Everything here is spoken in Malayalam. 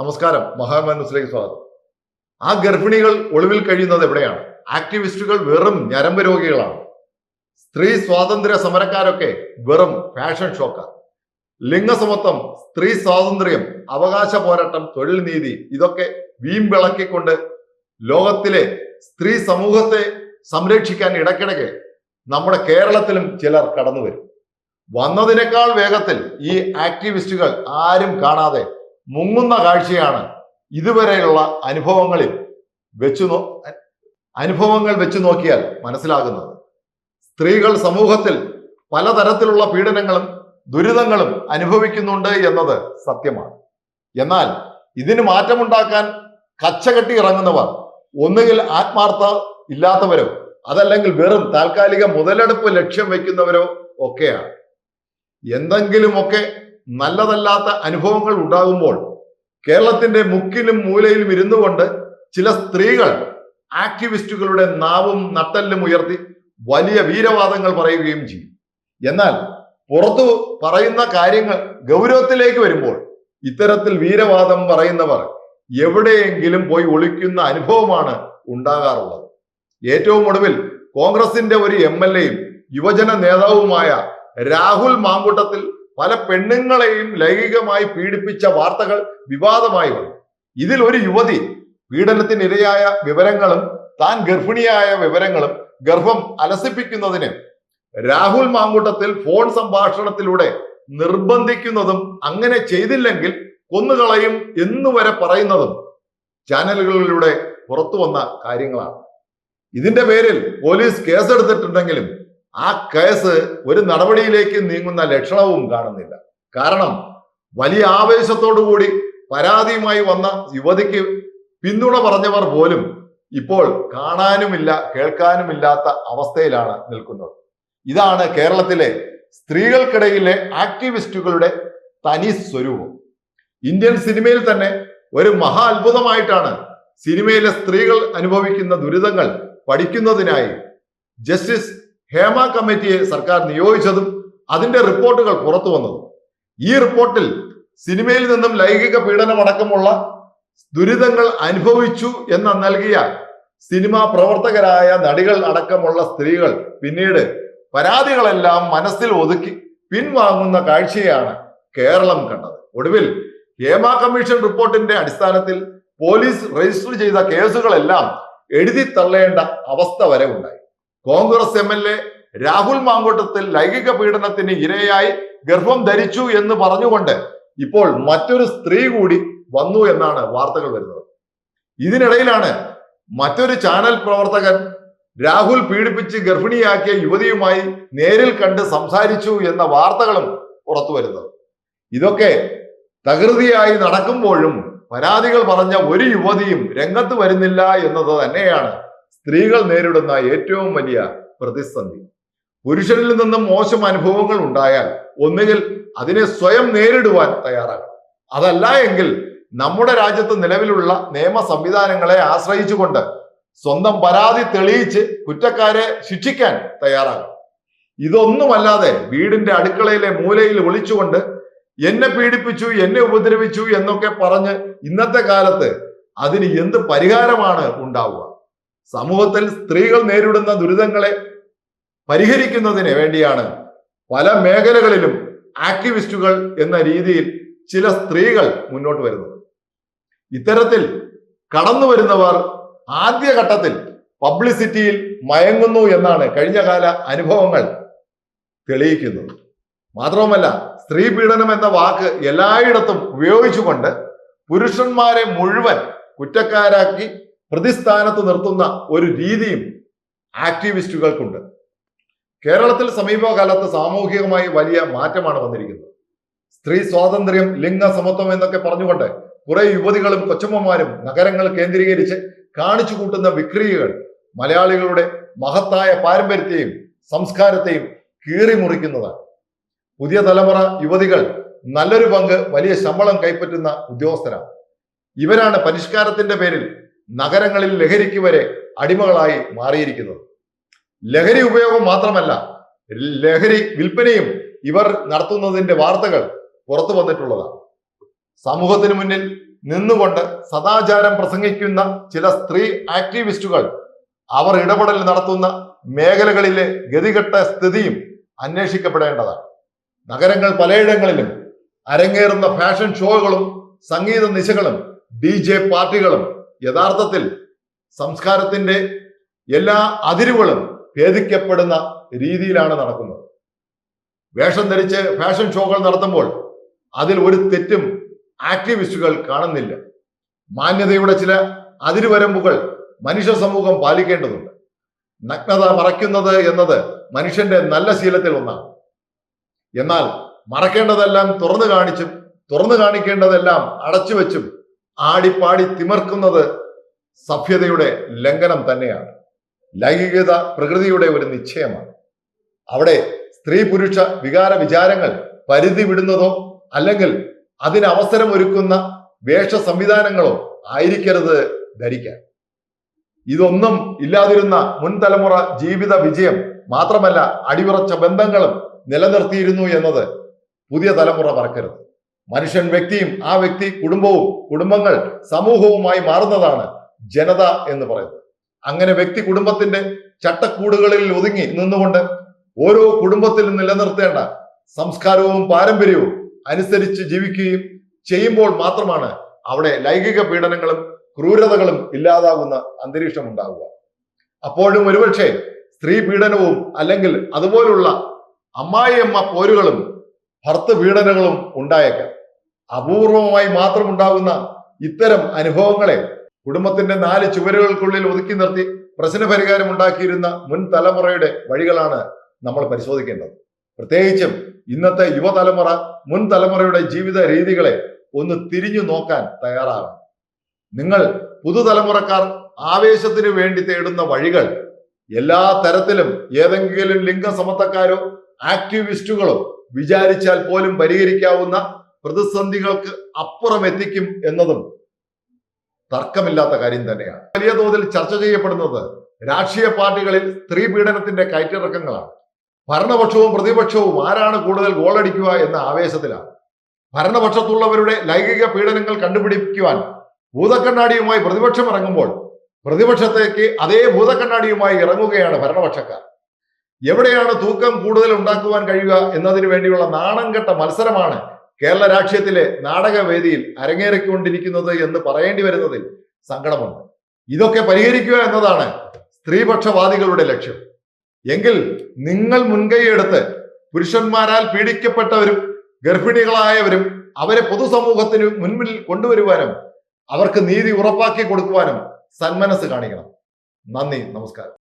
നമസ്കാരം. മഹാത്മാ ന്യൂസിലേക്ക് സ്വാഗതം. ആ ഗർഭിണികൾ ഒളിവിൽ കഴിയുന്നത് എവിടെയാണ്? ആക്ടിവിസ്റ്റുകൾ വെറും ഞരമ്പ് രോഗികളാണ്. സ്ത്രീ സ്വാതന്ത്ര്യ സമരക്കാരൊക്കെ വെറും ഫാഷൻ ഷോക്കാർ ലിംഗസമത്വം സ്ത്രീ സ്വാതന്ത്ര്യം അവകാശ പോരാട്ടം തൊഴിൽ നീതി ഇതൊക്കെ വീമ്പിളക്കിക്കൊണ്ട് ലോകത്തിലെ സ്ത്രീ സമൂഹത്തെ സംരക്ഷിക്കാൻ ഇടയ്ക്കിടയ്ക്ക് നമ്മുടെ കേരളത്തിലും ചിലർ കടന്നു വരും വന്നതിനേക്കാൾ വേഗത്തിൽ ഈ ആക്ടിവിസ്റ്റുകൾ ആരും കാണാതെ മുങ്ങുന്ന കാഴ്ചയാണ് ഇതുവരെയുള്ള അനുഭവങ്ങളിൽ വെച്ചു നോ അനുഭവങ്ങൾ വെച്ചു നോക്കിയാൽ മനസ്സിലാകുന്നത്. സ്ത്രീകൾ സമൂഹത്തിൽ പലതരത്തിലുള്ള പീഡനങ്ങളും ദുരിതങ്ങളും അനുഭവിക്കുന്നുണ്ട് എന്നത് സത്യമാണ്. എന്നാൽ ഇതിന് മാറ്റമുണ്ടാക്കാൻ കച്ചകെട്ടി ഇറങ്ങുന്നവർ ഒന്നുകിൽ ആത്മാർത്ഥ ഇല്ലാത്തവരോ അതല്ലെങ്കിൽ വെറും താൽക്കാലിക മുതലെടുപ്പ് ലക്ഷ്യം വയ്ക്കുന്നവരോ ഒക്കെയാണ്. എന്തെങ്കിലുമൊക്കെ നല്ലതല്ലാത്ത അനുഭവങ്ങൾ ഉണ്ടാകുമ്പോൾ കേരളത്തിന്റെ മുക്കിലും മൂലയിലും ഇരുന്നു കൊണ്ട് ചില സ്ത്രീകൾ ആക്ടിവിസ്റ്റുകളുടെ നാവും നട്ടല്ലും ഉയർത്തി വലിയ വീരവാദങ്ങൾ പറയുകയും ചെയ്യും. എന്നാൽ പുറത്തു പറയുന്ന കാര്യങ്ങൾ ഗൗരവത്തിലേക്ക് വരുമ്പോൾ ഇത്തരത്തിൽ വീരവാദം പറയുന്നവർ എവിടെയെങ്കിലും പോയി ഒളിക്കുന്ന അനുഭവമാണ് ഉണ്ടാകാറുള്ളത്. ഏറ്റവും ഒടുവിൽ കോൺഗ്രസിന്റെ ഒരു എം എൽ എയും യുവജന നേതാവുമായ രാഹുൽ മാങ്കൂട്ടത്തിൽ പല പെണ്ണുങ്ങളെയും ലൈംഗികമായി പീഡിപ്പിച്ച വാർത്തകൾ വിവാദമായി വന്നു. ഇതിൽ ഒരു യുവതി പീഡനത്തിനിരയായ വിവരങ്ങളും താൻ ഗർഭിണിയായ വിവരങ്ങളും ഗർഭം അലസിപ്പിക്കുന്നതിന് രാഹുൽ മാങ്കൂട്ടത്തിൽ ഫോൺ സംഭാഷണത്തിലൂടെ നിർബന്ധിക്കുന്നതും അങ്ങനെ ചെയ്തില്ലെങ്കിൽ കൊന്നുകളയും എന്നുവരെ പറയുന്നതും ചാനലുകളിലൂടെ പുറത്തു വന്ന കാര്യങ്ങളാണ്. ഇതിന്റെ പേരിൽ പോലീസ് കേസെടുത്തിട്ടുണ്ടെങ്കിലും ആ കേസ് ഒരു നടപടിയിലേക്ക് നീങ്ങുന്ന ലക്ഷണവും കാണുന്നില്ല. കാരണം വലിയ ആവേശത്തോടു കൂടി പരാതിയുമായി വന്ന യുവതിക്ക് പിന്തുണ പറഞ്ഞവർ പോലും ഇപ്പോൾ കാണാനുമില്ല കേൾക്കാനുമില്ലാത്ത അവസ്ഥയിലാണ് നിൽക്കുന്നത്. ഇതാണ് കേരളത്തിലെ സ്ത്രീകൾക്കിടയിലെ ആക്ടിവിസ്റ്റുകളുടെ തനി സ്വരൂപം. ഇന്ത്യൻ സിനിമയിൽ തന്നെ ഒരു മഹാ അത്ഭുതമായിട്ടാണ് സിനിമയിലെ സ്ത്രീകൾ അനുഭവിക്കുന്ന ദുരിതങ്ങൾ പഠിക്കുന്നതിനായി ജസ്റ്റിസ് ഹേമ കമ്മിറ്റിയെ സർക്കാർ നിയോഗിച്ചതും അതിന്റെ റിപ്പോർട്ടുകൾ പുറത്തു വന്നതും. ഈ റിപ്പോർട്ടിൽ സിനിമയിൽ നിന്നും ലൈംഗിക പീഡനമടക്കമുള്ള ദുരിതങ്ങൾ അനുഭവിച്ചു എന്ന് നൽകിയ സിനിമാ പ്രവർത്തകരായ നടികൾ അടക്കമുള്ള സ്ത്രീകൾ പിന്നീട് പരാതികളെല്ലാം മനസ്സിൽ ഒതുക്കി പിൻവാങ്ങുന്ന കാഴ്ചയാണ് കേരളം കണ്ടത്. ഒടുവിൽ ഹേമ കമ്മീഷൻ റിപ്പോർട്ടിന്റെ അടിസ്ഥാനത്തിൽ പോലീസ് രജിസ്റ്റർ ചെയ്ത കേസുകളെല്ലാം എഴുതി തള്ളേണ്ട അവസ്ഥ വരെ ഉണ്ടായി. Congress M L A Rahul Mamkootathil ലൈംഗിക പീഡനത്തിന് ഇരയായി ഗർഭം ധരിച്ചു എന്ന് പറഞ്ഞുകൊണ്ട് ഇപ്പോൾ മറ്റൊരു സ്ത്രീ കൂടി വന്നു എന്നാണ് വാർത്തകൾ വരുന്നത്. ഇതിനിടയിലാണ് മറ്റൊരു ചാനൽ പ്രവർത്തകൻ രാഹുൽ പീഡിപ്പിച്ച് ഗർഭിണിയാക്കിയ യുവതിയുമായി നേരിൽ കണ്ട് സംസാരിച്ചു എന്ന വാർത്തകളും പുറത്തു വരുന്നത്. ഇതൊക്കെ തകൃതിയായി നടക്കുമ്പോഴും പരാതികൾ പറഞ്ഞ ഒരു യുവതിയും രംഗത്ത് വരുന്നില്ല എന്നത് തന്നെയാണ് സ്ത്രീകൾ നേരിടുന്ന ഏറ്റവും വലിയ പ്രതിസന്ധി. പുരുഷനിൽ നിന്നും മോശം അനുഭവങ്ങൾ ഉണ്ടായാൽ ഒന്നുകിൽ അതിനെ സ്വയം നേരിടുവാൻ തയ്യാറാകണം. അതല്ല എങ്കിൽ നമ്മുടെ രാജ്യത്ത് നിലവിലുള്ള നിയമ സംവിധാനങ്ങളെ ആശ്രയിച്ചുകൊണ്ട് സ്വന്തം പരാതി തെളിയിച്ച് കുറ്റക്കാരെ ശിക്ഷിക്കാൻ തയ്യാറാകണം. ഇതൊന്നുമല്ലാതെ വീടിന്റെ അടുക്കളയിലെ മൂലയിൽ ഒളിച്ചുകൊണ്ട് എന്നെ പീഡിപ്പിച്ചു എന്നെ ഉപദ്രവിച്ചു എന്നൊക്കെ പറഞ്ഞ് ഇന്നത്തെ കാലത്ത് അതിന് എന്ത് പരിഹാരമാണ് ഉണ്ടാവുക? സമൂഹത്തിൽ സ്ത്രീകൾ നേരിടുന്ന ദുരിതങ്ങളെ പരിഹരിക്കുന്നതിന് വേണ്ടിയാണ് പല മേഖലകളിലും ആക്ടിവിസ്റ്റുകൾ എന്ന രീതിയിൽ ചില സ്ത്രീകൾ മുന്നോട്ട് വരുന്നത്. ഇത്തരത്തിൽ കടന്നു വരുന്നവർ ആദ്യഘട്ടത്തിൽ പബ്ലിസിറ്റിയിൽ മയങ്ങുന്നു എന്നാണ് കഴിഞ്ഞകാല അനുഭവങ്ങൾ തെളിയിക്കുന്നത്. മാത്രവുമല്ല സ്ത്രീ പീഡനം എന്ന വാക്ക് എല്ലായിടത്തും ഉപയോഗിച്ചുകൊണ്ട് പുരുഷന്മാരെ മുഴുവൻ കുറ്റക്കാരാക്കി പ്രതിസ്ഥാനത്ത് നിർത്തുന്ന ഒരു രീതിയും ആക്ടിവിസ്റ്റുകൾക്കുണ്ട്. കേരളത്തിൽ സമീപകാലത്ത് സാമൂഹികമായി വലിയ മാറ്റമാണ് വന്നിരിക്കുന്നത്. സ്ത്രീ സ്വാതന്ത്ര്യം ലിംഗ സമത്വം എന്നൊക്കെ പറഞ്ഞുകൊണ്ട് കുറെ യുവതികളും കൊച്ചമ്മമാരും നഗരങ്ങൾ കേന്ദ്രീകരിച്ച് കാണിച്ചു കൂട്ടുന്ന വിക്രിയകൾ മലയാളികളുടെ മഹത്തായ പാരമ്പര്യത്തെയും സംസ്കാരത്തെയും കീറിമുറിക്കുന്നതാണ് പുതിയ തലമുറ യുവതികൾ നല്ലൊരു പങ്ക് വലിയ ശമ്പളം കൈപ്പറ്റുന്ന ഉദ്യോഗസ്ഥരാണ്. ഇവരാണ് പരിഷ്കാരത്തിന്റെ പേരിൽ നഗരങ്ങളിൽ ലഹരിക്ക് വരെ അടിമകളായി മാറിയിരിക്കുന്നത് ലഹരി ഉപയോഗം മാത്രമല്ല ലഹരി വിൽപ്പനയും ഇവർ നടത്തുന്നതിന്റെ വാർത്തകൾ പുറത്തു വന്നിട്ടുള്ളതാണ്. സമൂഹത്തിന് മുന്നിൽ നിന്നുകൊണ്ട് സദാചാരം പ്രസംഗിക്കുന്ന ചില സ്ത്രീ ആക്ടിവിസ്റ്റുകൾ അവർ ഇടപെടൽ നടത്തുന്ന മേഖലകളിലെ ഗതികെട്ട സ്ഥിതിയും അന്വേഷിക്കപ്പെടേണ്ടതാണ്. നഗരങ്ങൾ പലയിടങ്ങളിലും അരങ്ങേറുന്ന ഫാഷൻ ഷോകളും സംഗീത നിശകളും ഡി പാർട്ടികളും യഥാർത്ഥത്തിൽ സംസ്കാരത്തിന്റെ എല്ലാ അതിരുകളും ഭേദിക്കപ്പെടുന്ന രീതിയിലാണ് നടക്കുന്നത്. വേഷം ധരിച്ച് ഫാഷൻ ഷോകൾ നടത്തുമ്പോൾ അതിൽ ഒരു തെറ്റും ആക്ടിവിസ്റ്റുകൾ കാണുന്നില്ല. മാന്യതയുടെ ചില അതിരുവരമ്പുകൾ മനുഷ്യ സമൂഹം പാലിക്കേണ്ടതുണ്ട്. നഗ്നത മറയ്ക്കുന്നത് എന്നത് മനുഷ്യന്റെ നല്ല ശീലത്തിൽ ഒന്നാണ്. എന്നാൽ മറക്കേണ്ടതെല്ലാം തുറന്നു കാണിച്ചും തുറന്നു കാണിക്കേണ്ടതെല്ലാം അടച്ചു വെച്ചും ആടിപ്പാടി തിമർക്കുന്നത് സഭ്യതയുടെ ലംഘനം തന്നെയാണ്. ലൈംഗികത പ്രകൃതിയുടെ ഒരു നിശ്ചയമാണ്. അവിടെ സ്ത്രീ പുരുഷ വികാര വിചാരങ്ങൾ പരിധി വിടുന്നതോ അല്ലെങ്കിൽ അതിന് അവസരം ഒരുക്കുന്ന വേഷ സംവിധാനങ്ങളോ ആയിരിക്കരുത് ധരിക്കാൻ. ഇതൊന്നും ഇല്ലാതിരുന്ന മുൻ തലമുറ ജീവിത വിജയം മാത്രമല്ല അടിയുറച്ച ബന്ധങ്ങളും നിലനിർത്തിയിരുന്നു എന്നത് പുതിയ തലമുറ മറക്കരുത്. മനുഷ്യൻ വ്യക്തിയും ആ വ്യക്തി കുടുംബവും കുടുംബങ്ങൾ സമൂഹവുമായി മാറുന്നതാണ് ജനത എന്ന് പറയുന്നത്. അങ്ങനെ വ്യക്തി കുടുംബത്തിന്റെ ചട്ടക്കൂടുകളിൽ ഒതുങ്ങി നിന്നുകൊണ്ട് ഓരോ കുടുംബത്തിലും നിലനിർത്തേണ്ട സംസ്കാരവും പാരമ്പര്യവും അനുസരിച്ച് ജീവിക്കുകയും ചെയ്യുമ്പോൾ മാത്രമാണ് അവിടെ ലൈംഗിക പീഡനങ്ങളും ക്രൂരതകളും ഇല്ലാതാകുന്ന അന്തരീക്ഷം ഉണ്ടാവുക. അപ്പോഴും ഒരുപക്ഷെ സ്ത്രീ പീഡനവും അല്ലെങ്കിൽ അതുപോലുള്ള അമ്മായിയമ്മ പോരുകളും ഭർത്തൃ പീഡനങ്ങളും ഉണ്ടായേക്കാം. അപൂർവമായി മാത്രം ഉണ്ടാകുന്ന ഇത്തരം അനുഭവങ്ങളെ കുടുംബത്തിന്റെ നാല് ചുവരുകൾക്കുള്ളിൽ ഒതുക്കി നിർത്തി പ്രശ്ന പരിഹാരം ഉണ്ടാക്കിയിരുന്ന മുൻ തലമുറയുടെ വഴികളാണ് നമ്മൾ പരിശോധിക്കേണ്ടത്. പ്രത്യേകിച്ചും ഇന്നത്തെ യുവതലമുറ മുൻ തലമുറയുടെ ജീവിത രീതികളെ ഒന്ന് തിരിഞ്ഞു നോക്കാൻ തയ്യാറാകണം. നിങ്ങൾ പുതുതലമുറക്കാർ ആവേശത്തിന് വേണ്ടി തേടുന്ന വഴികൾ എല്ലാ തരത്തിലും ഏതെങ്കിലും ലിംഗസമത്വക്കാരോ ആക്ടിവിസ്റ്റുകളോ വിചാരിച്ചാൽ പോലും പരിഹരിക്കാവുന്ന പ്രതിസന്ധികൾക്ക് അപ്പുറം എത്തിക്കും എന്നതും തർക്കമില്ലാത്ത കാര്യം തന്നെയാണ്. വലിയ തോതിൽ ചർച്ച ചെയ്യപ്പെടുന്നത് രാഷ്ട്രീയ പാർട്ടികളിൽ സ്ത്രീ പീഡനത്തിന്റെ കയറ്റിറക്കങ്ങളാണ്. ഭരണപക്ഷവും പ്രതിപക്ഷവും ആരാണ് കൂടുതൽ ഗോളടിക്കുക എന്ന ആവേശത്തിലാണ്. ഭരണപക്ഷത്തുള്ളവരുടെ ലൈംഗിക പീഡനങ്ങൾ കണ്ടുപിടിക്കുവാൻ ഭൂതക്കണ്ണാടിയുമായി പ്രതിപക്ഷം ഇറങ്ങുമ്പോൾ പ്രതിപക്ഷത്തേക്ക് അതേ ഭൂതക്കണ്ണാടിയുമായി ഇറങ്ങുകയാണ് ഭരണപക്ഷക്കാർ. എവിടെയാണ് തൂക്കം കൂടുതൽ ഉണ്ടാക്കുവാൻ കഴിയുക എന്നതിനു വേണ്ടിയുള്ള നാണം കെട്ട മത്സരമാണ് കേരള രാഷ്ട്രീയത്തിലെ നാടകവേദിയിൽ അരങ്ങേറിക്കൊണ്ടിരിക്കുന്നത് എന്ന് പറയേണ്ടി വരുന്നതിൽ സങ്കടമുണ്ട്. ഇതൊക്കെ പരിഹരിക്കുക എന്നതാണ് സ്ത്രീപക്ഷവാദികളുടെ ലക്ഷ്യം. എങ്കിൽ നിങ്ങൾ മുൻകൈയെടുത്ത് പുരുഷന്മാരാൽ പീഡിക്കപ്പെട്ടവരും ഗർഭിണികളായവരും അവരെ പൊതുസമൂഹത്തിന് മുൻപിൽ കൊണ്ടുവരുവാനും അവർക്ക് നീതി ഉറപ്പാക്കി കൊടുക്കുവാനും സന്മനസ് കാണിക്കണം. നന്ദി നമസ്കാരം.